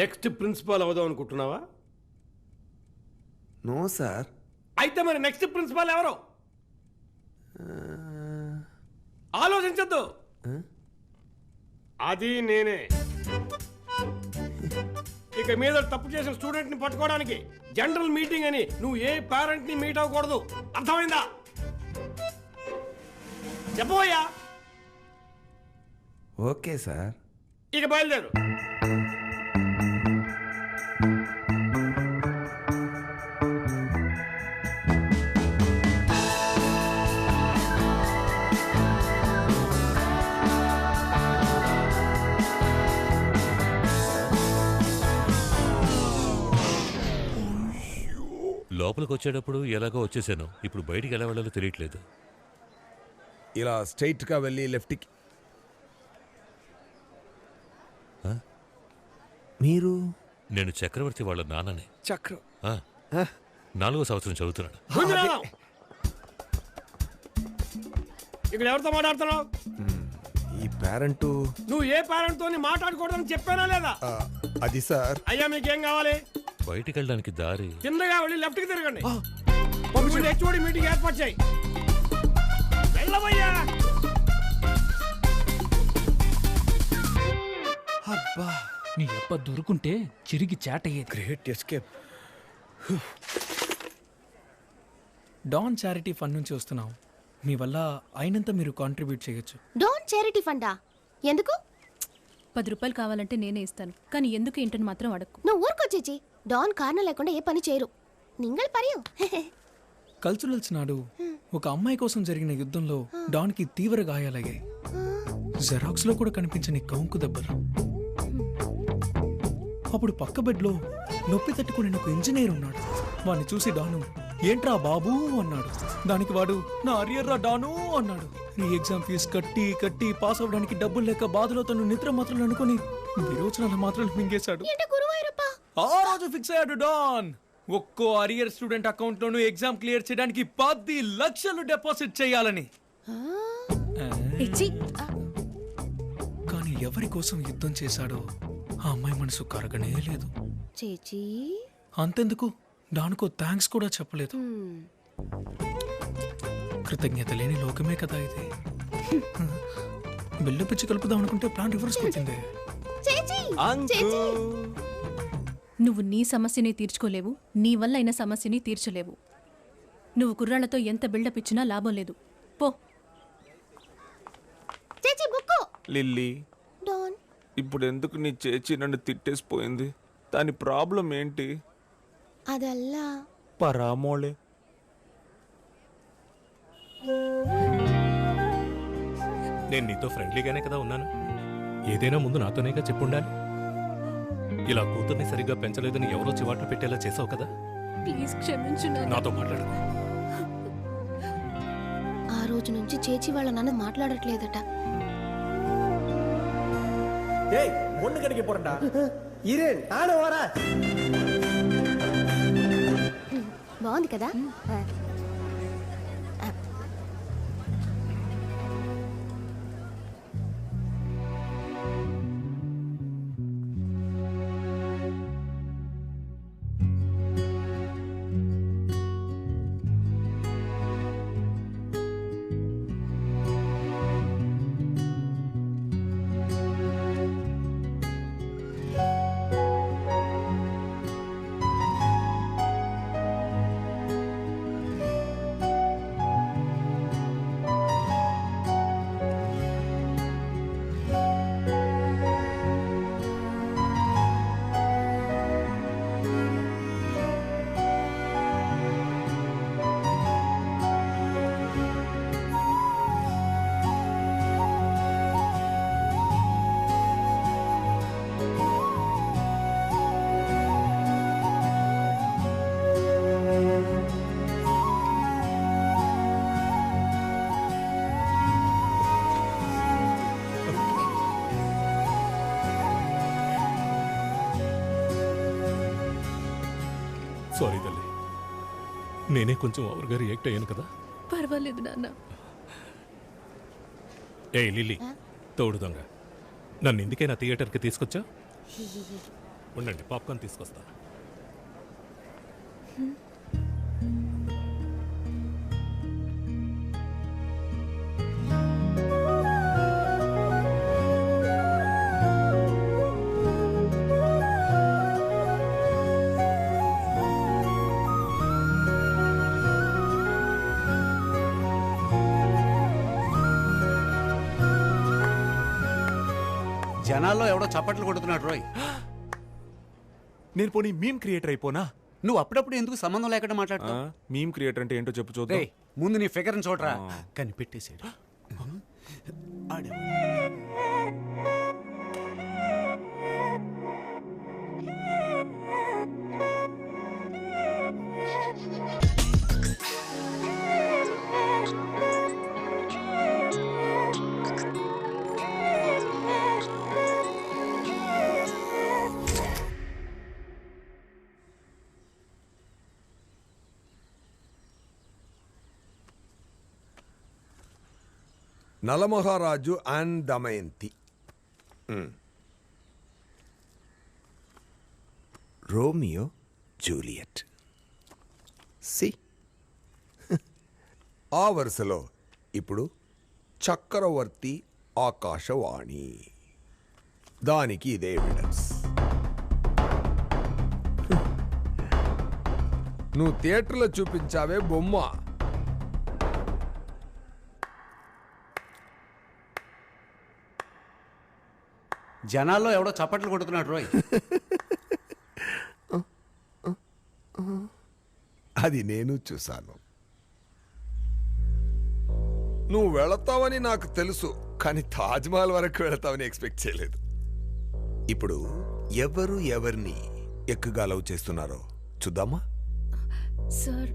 Next principal అవుదాం అనుకుంటున్నావా? No sir. అయితే మరి నెక్స్ట్ ప్రిన్సిపాల్ ఎవరు? ఆలోచించద్దు. అది నేనే. ఇక మీద తప్పు చేసిన స్టూడెంట్ని పట్టుకోవడానికి జనరల్ మీటింగ్ అని నువ్వు ఏ పేరెంట్ని మీట్ అవ్వకూడదు. అర్థమైందా? చెప్పబోయా? Okay sir. ఇక బయలుదేరు. లోపలికి వచ్చేటప్పుడు ఎలాగో వచ్చేసాను. ఇప్పుడు బయటికి ఎలా వెళ్ళాలో తెలియట్లేదు. ఇలా స్ట్రైట్గా వెళ్ళి లెఫ్ట్కి. మీరు? నేను చక్రవర్తి వాళ్ళ నాన్నని. చక్రం ఆ, నాలుగో సంవత్సరం చదువుతున్నాను గుంజరాలం. ఇక్కడ ఎవరితో మాట్లాడుతున్నావు? ఈ పేరెంట్ నువ్వు ఏ పేరెంట్తో మాట్లాడకూడదని చెప్పానా లేదా? అది సార్. అయ్యా మీకేం కావాలి? బయటికి వెళ్ళడానికి దారి. కిందగా వెళ్ళి లెఫ్ట్కి తిరగండి హెచ్ఓడి మీటింగ్ ఏర్పాటు చేయి. వెళ్ళవయ్యా. అబ్బా. నీ అప్ప దొరుకుంటే చిరిగి చాటయ్యేది. Great escape don charity fund నుంచి వస్తున్నాం. మీ వల్ల అయినంత మీరు కాంట్రిబ్యూట్ చేయొచ్చు. డోంట్ చారిటీ ఫండా? ఎందుకు? పది రూపాయలు కావాలంటే నేనే ఇస్తాను. కానీ ఎందుకు ఏంటని మాత్రం అడక్కు. నువ్వు ఊరుకొచ్చేచి డాన్ కారణం లేకుండా ఏ పని చేయరు. నింగల్ పరియం. కల్చరల్స్ నాడు ఒక అమ్మాయి కోసం జరిగిన యుద్ధంలో డాన్కి తీవ్ర గాయాలయ్యాయి. జెరాక్స్లో కూడా కనిపించని కౌంకు దెబ్బలు. అప్పుడు పక్క బెడ్లో నొప్పి తట్టుకునే ఒక ఇంజనీర్ ఉన్నాడు. వాడిని చూసి డాను ఏంట్రా బాబు? అన్నాడు. దానికి వాడు నా అరియర్రా డాను అన్నాడు. రీ ఎగ్జామ్ ఫీజు కట్టి కట్టి పాస్ అవ్వడానికి డబ్బులు లేక బాధలో తను నిద్ర మాత్రలు అనుకుని విరోచనాల మాత్రలు మింగేశాడు. ఆ రోజు ఫిక్స్ అయ్యాడు డాన్. ఒక్కో arrear student account loan exam clear చేయడానికి పది లక్షలు డిపాజిట్ చేయాలని. కానీ ఎవరి కోసం యుద్ధం చేశాడో ఆ అమ్మాయి మనసు కరగనే లేదు. చేచి. అంతెందుకు? దానికో థ్యాంక్స్ కూడా చెప్పలేదు. కృతజ్ఞత లేని లోకమే కదా ఇది. బిల్లు పిచ్చి కలుపుదాం అనుకుంటే ప్లాన్ రివర్స్ వచ్చింది చేచి చేచి. నువ్వు నీ సమస్యని తీర్చుకోలేవు నీ వల్ల అయిన సమస్యని తీర్చలేవు. నువ్వు కుర్రాళ్ళతో ఎంత బిల్డప్ ఇచ్చినా లాభం లేదు. పో. చేచి బుక్కు. లిల్లీ. డాన్. ఇప్పుడు ఎందుకు నీ చేచి నన్ను తిట్టేసిపోయింది? దాని ప్రాబ్లం ఏంటి? అదల్లా. పరామోళే నేను నీతో ఫ్రెండ్లీగానే కదా ఉన్నాను. ఏదైనా ముందు నాతోనేగా చెప్పుండాలి. ఇలా కూతుర్ని సరిగ్గా పెంచలేదని ఎవరో చివాట్లు పెట్టేలా చేసావు కదా ప్లీజ్ క్షమించు నాతో మాట్లాడు ఆ రోజు నుంచి చేచి వాళ్ళ నాన్న మాట్లాడట్లేదట ஏய் ஒண்ணு கிடைக்க போறேன்டா இரு நானும் வரேன் బాగుంది కదా సారీ తల్లి. నేనే కొంచెం ఓవర్గా రియాక్ట్ అయ్యాను కదా. పర్వాలేదు నాన్న. ఏ లిల్లీ. తోడు దొంగ. నన్ను ఎందుకైనా థియేటర్కి తీసుకొచ్చా ఉండండి పాప్కార్న్ తీసుకొస్తా. జనాల్లో ఎవడో చప్పట్లు కొడుతున్నాడు రోయ్. నేను పోనీ మీమ్ క్రియేటర్ అయిపోనా? నువ్వు అప్పుడప్పుడు ఎందుకు సంబంధం లేకుండా మాట్లాడతావు? మీమ్ క్రియేటర్ అంటే ఏంటో చెప్పు చూద్దాం. ముందు నీ ఫిగర్ చూడరా. కనిపెట్టేసాడు ఆడే నలమహారాజు and Damayanti. Romeo Juliet. C. ఆ వరుసలో ఇప్పుడు చక్రవర్తి ఆకాశవాణి. దానికి ఇదే ఎవిడెన్స్ నువ్వు థియేటర్లో చూపించావే బొమ్మ. జనాల్లో ఎవడో చప్పట్లు కొడుతున్నాడు రోయ్. అది నేను చూశాను. నువ్వు వెళతావని నాకు తెలుసు కానీ తాజ్మహల్ వరకు వెళతావని ఎక్స్పెక్ట్ చేయలేదు. ఇప్పుడు ఎవరు ఎవరిని ఎక్కువగా లవ్ చేస్తున్నారో చూద్దామా? సార్.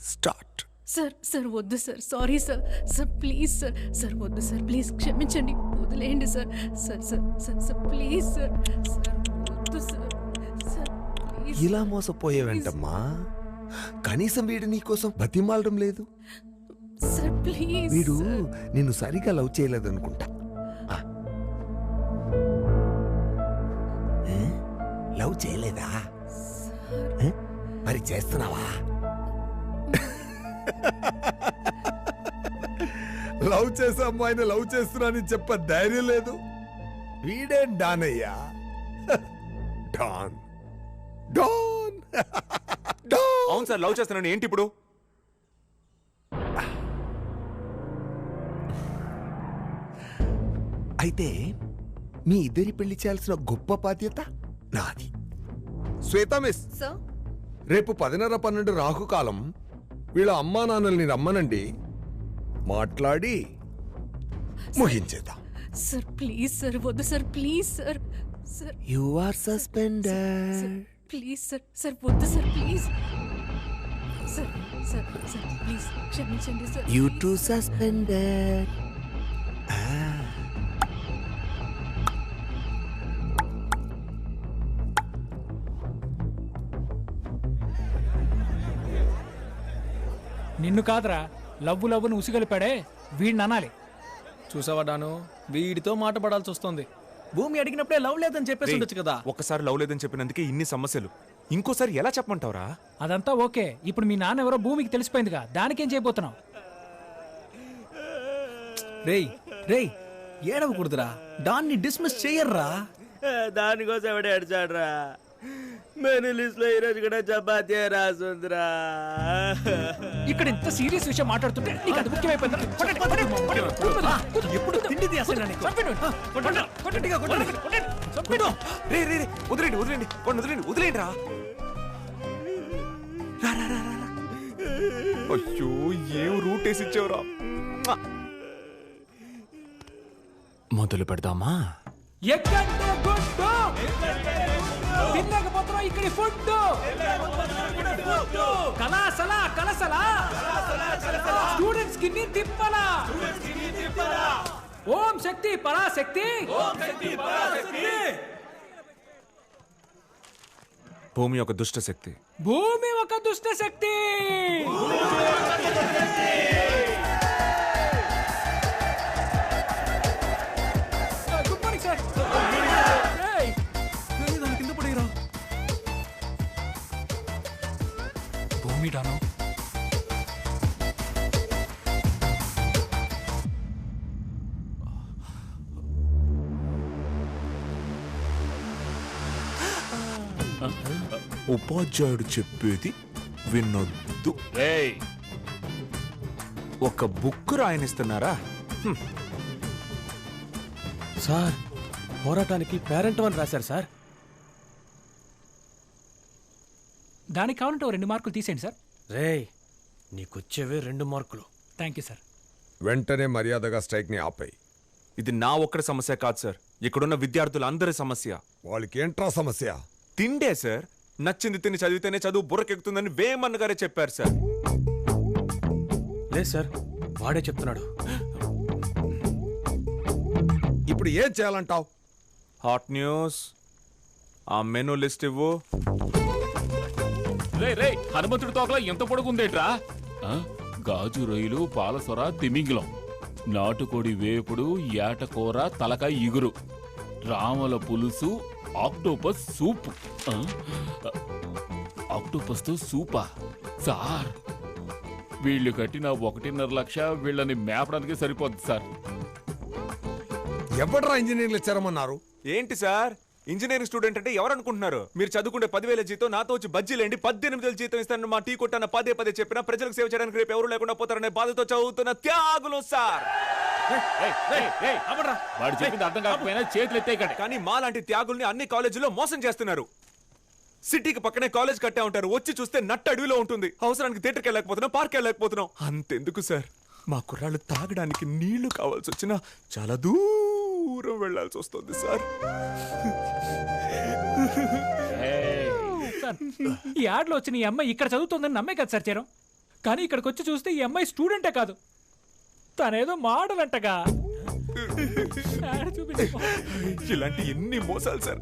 స్టార్ట్. సార్ సార్ వద్దు sir. Sorry sir. Sir please sir. Sir వద్దు సార్. ప్లీజ్ క్షమించండి. వదిలేయండి sir. Sir sir sir sir please sir. Sir వద్దు సార్. సార్ ప్లీజ్ ఇలా మోసపోయేవంటమ్మా? కనీసం వీడు నీకోసం బతిమాలడం లేదు. సార్ ప్లీజ్ వీడు. నిన్ను సరిగా లవ్ చేయలేదనుకుంటా? లవ్ చేయలేదా? మరి చేస్తున్నావా? లవ్ చేసే అమ్మాయిని లవ్ చేస్తున్నానని చెప్ప ధైర్యం లేదు. వీడేం డాన్ అయ్యా? డాన్. డాన్. డాన్. అవును సార్ లవ్ చేస్తున్నాను. ఏంటి ఇప్పుడు? అయితే మీ ఇద్దరి పెళ్ళి చేయాల్సిన గొప్ప బాధ్యత నాది. శ్వేత మిస్. సార్ రేపు పదిన్నర పన్నెండు రాహుకాలం వీళ్ళ అమ్మా నాన్నల్ని రమ్మనండి. మాట్లాడి ముగించేద్దాం. సార్ ప్లీజ్ సార్ వద్దు sir please sir. Sir you are suspended please sir sir వద్దు sir please. Sir sir sir please క్షమించండి సార్. యు టు సస్పెండెడ్ నిన్ను కాదురా. లవ్వు లవ్వును ఉసిగలిపాడే వీడిని అనాలి. చూసావా డాను? వీడితో మాట పడాల్సి వస్తుంది. భూమి అడిగినప్పుడే లవ్ లేదని చెప్పేసి ఉండొచ్చు కదా. ఒక్కసారి లవ్ లేదని చెప్పినందుకే ఇన్ని సమస్యలు. ఇంకోసారి ఎలా చెప్పమంటావురా? అదంతా ఓకే. ఇప్పుడు మీ నాన్న ఎవరో భూమికి తెలిసిపోయిందిగా. దానికేం చేయబోతున్నావు? రేయ్ రేయ్ ఏడవకూడదురా. డాన్ని డిస్మిస్ చెయ్యర్రా. దానికోసం ఎవడే అడిచాడ్రా మెనూ లిస్ట్లో ఈరోజు కూడా చపాతీ రాసుందిరా. ఇక్కడ ఇంత సీరియస్ విషయం మాట్లాడుతుంటే నీకు అది ముఖ్యమైపోయిందా? కొట్టండి, కొట్టండి, కొట్టండి. ఎప్పుడు వదిలేండి వదిలేండి కొన్ని వదిలేండి వదిలేండి రా. అయ్యో ఏం రూట్ వేసి ఇచ్చావురా మొదలు పెడదామా? ఎక్కంటే తినకపోతున్నావు ఇక్కడి ఫుడ్ కళాసలా కలసలా స్టూడెంట్స్కి తిప్పలా. ఓం శక్తి పరాశక్తి. భూమి ఒక దుష్ట శక్తి. భూమి ఒక దుష్ట శక్తి. డాను ఉపాధ్యాయుడు చెప్పేది వినొద్దు. రేయ్ ఒక బుక్ రాయనిస్తున్నారా? సార్ పోరాటానికి పేరెంట్ అని రాశారు సార్. దానికి కావాలంటే ఓ రెండు మార్కులు తీసేయండి సార్. రేయ్ నీకొచ్చేవే రెండు మార్కులు. Thank you sir. వెంటనే మర్యాదగా స్ట్రైక్ని ఆపేయి. ఇది నా ఒక్కడి సమస్య కాదు సార్. ఇక్కడున్న విద్యార్థులందరి సమస్య. వాళ్ళకి ఏంట్రా సమస్య? తిండే సార్. నచ్చింది తిని చదివితేనే చదువు బుర్రకెక్కుతుందని వేమన్న గారే చెప్పారు సార్. లేదు సార్. వాడే చెప్తున్నాడు. ఇప్పుడు ఏం చేయాలంటావు? Hot news. ఆ మెనూ లిస్ట్ ఇవ్వు. రే రే హనుమంతుడి తోకలో ఎంత పొడుగుందేట్రా? ఆ? గాజు రొయ్యలు పాలసొర తిమింగిలం. నాటుకోడి వేపుడు ఏటకూర తలకాయ ఇగురు. రామల పులుసు ఆక్టోపస్ సూప్. ఆ? ఆక్టోపస్తో సూపా? సార్! వీళ్ళు కట్టిన ఒకటిన్నర లక్ష వీళ్ళని మేపడానికి సరిపోద్ది సార్. ఎవడరా ఇంజనీర్లు చేరమన్నారు ఏంటి సార్? ఇంజనీరింగ్ స్టూడెంట్ అంటే ఎవరు అనుకుంటున్నారు? మీరు చదువుకుంటే పదివేల జీతం నాతో వచ్చి బజ్జీలేండి పద్దెనిమిది వేల జీతం ఇస్తానని మా టీ కొట్టాన పదే పదే చెప్పినా ప్రజలకు సేవ చేయడానికి రేపు ఎవరు లేకుండా పోతారనే బాధతో చదువుతున్న త్యాగులు సార్. వాడు చెప్పింది అర్థం కాకపోయినా చేతులు కానీ మాలాంటి త్యాగుల్ని అన్ని కాలేజీల్లో మోసం చేస్తున్నారు. సిటీకి పక్కనే కాలేజ్ కట్టే ఉంటారు. వచ్చి చూస్తే నట్ట అడవిలో ఉంటుంది. అవసరానికి థియేటర్కి వెళ్ళకపోతున్నాం పార్క్ వెళ్ళకపోతున్నాం అంతెందుకు సార్? మా కుర్రాళ్ళు తాగడానికి నీళ్ళు కావాల్సి వచ్చినా చాలా దూరం వెళ్ళాల్సి వస్తుంది సార్. సార్ ఈ యాడ్లో వచ్చిన ఈ అమ్మాయి ఇక్కడ చదువుతుందని నమ్మే కదా సార్ చేరం కానీ ఇక్కడికి వచ్చి చూస్తే ఈ అమ్మాయి స్టూడెంటే కాదు. తనేదో మోడల్ అంటగా. యాడ్ చూపించు. ఇలాంటి ఎన్ని మోసాలు సార్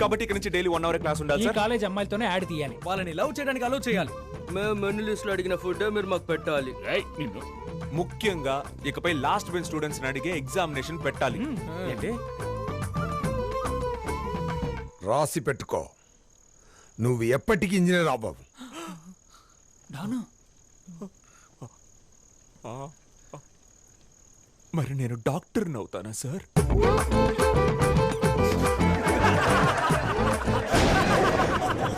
కాబట్టి ఇక్కడ నుంచి డైలీ వన్ అవర్ క్లాస్ ఉండాలి ఈ సార్ కాలేజ్ అమ్మాయిలతోనే యాడ్ తీయాలి. వాళ్ళని లవ్ చేయడానికి అలో చేయాలి. మేము మెనూ లిస్ట్లో అడిగిన ఫుడ్ మీరు మాకు పెట్టాలి. ముఖ్యంగా ఇకపై లాస్ట్ బెంచ్ స్టూడెంట్స్ అడిగే ఎగ్జామినేషన్ పెట్టాలి. ఏంటి? రాసి పెట్టుకో. నువ్వు ఎప్పటికీ ఇంజనీర్ అవ్వవు. మరి నేను డాక్టర్ని అవుతానా సార్?